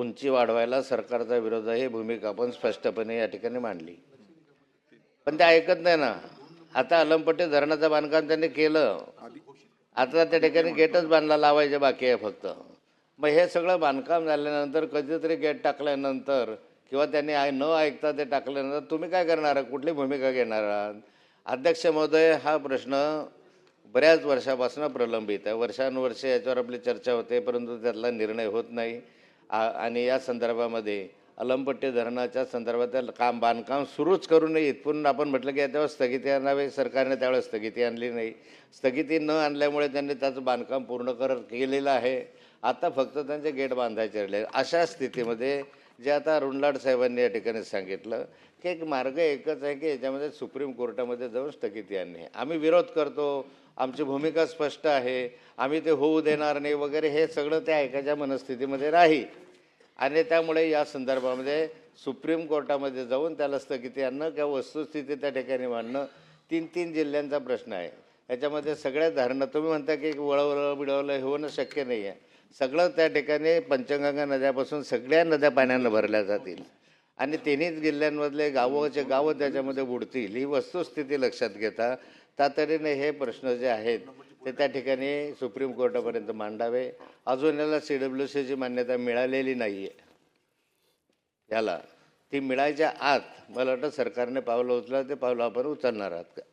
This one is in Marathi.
उंची वाढवायला सरकारचा विरोध आहे ही भूमिका आपण स्पष्टपणे या ठिकाणी मांडली. पण ते ऐकत नाही ना. आता अलमपट्टी धरणाचं बांधकाम त्यांनी केलं. आता त्या ठिकाणी गेटच बांधला लावायचे बाकी आहे फक्त. मग हे सगळं बांधकाम झाल्यानंतर कधीतरी गेट टाकल्यानंतर किंवा त्यांनी आय- न ऐकता ते टाकल्यानंतर तुम्ही काय करणार? आहात कुठली भूमिका घेणार आहात? अध्यक्ष महोदय हा प्रश्न बऱ्याच वर्षापासून प्रलंबित आहे. वर्षानुवर्षे याच्यावर आपली चर्चा होते परंतु त्यातला निर्णय होत नाही. आणि या संदर्भामध्ये अलमपट्टी धरणाच्या संदर्भात काम बांधकाम सुरूच करू नये इथून आपण म्हटलं की त्यावेळेस स्थगिती आणावी सरकारने त्यावेळेस स्थगिती आणली नाही. स्थगिती न आणल्यामुळे त्यांनी त्याचं बांधकाम पूर्ण कर केलेलं आहे. आता फक्त त्यांचे गेट बांधायचे राहिले अशा स्थितीमध्ये जे आता रुंडलाड साहेबांनी या ठिकाणी सांगितलं की एक मार्ग एकच आहे की याच्यामध्ये सुप्रीम कोर्टामध्ये जाऊन स्थगिती आणणे. आम्ही विरोध करतो आमची भूमिका स्पष्ट आहे. आम्ही ते होऊ देणार नाही वगैरे हे सगळं त्या ऐकायच्या मनस्थितीमध्ये राहील. आणि त्यामुळे या संदर्भामध्ये सुप्रीम कोर्टामध्ये जाऊन त्याला स्थगिती आणणं किंवा वस्तुस्थिती त्या ठिकाणी मांडणं तीन तीन जिल्ह्यांचा प्रश्न आहे. याच्यामध्ये सगळ्या धरणं तुम्ही म्हणता की वळवळ बिळवलं होणं शक्य नाही आहे सगळं त्या ठिकाणी पंचगंगा नद्यापासून सगळ्या नद्या पाण्यानं भरल्या जातील. आणि तिन्ही जिल्ह्यांमधले गावाचे गावं त्याच्यामध्ये बुडतील ही वस्तुस्थिती लक्षात घेता तातडीने हे प्रश्न जे आहेत ते त्या ठिकाणी सुप्रीम कोर्टापर्यंत मांडावे. अजून याला सी डब्ल्यू सीची मान्यता मिळालेली नाही आहे याला ती मिळायच्या आत मला वाटतं सरकारने पावलं उचला ते पावलं आपण उचलणार आहात. का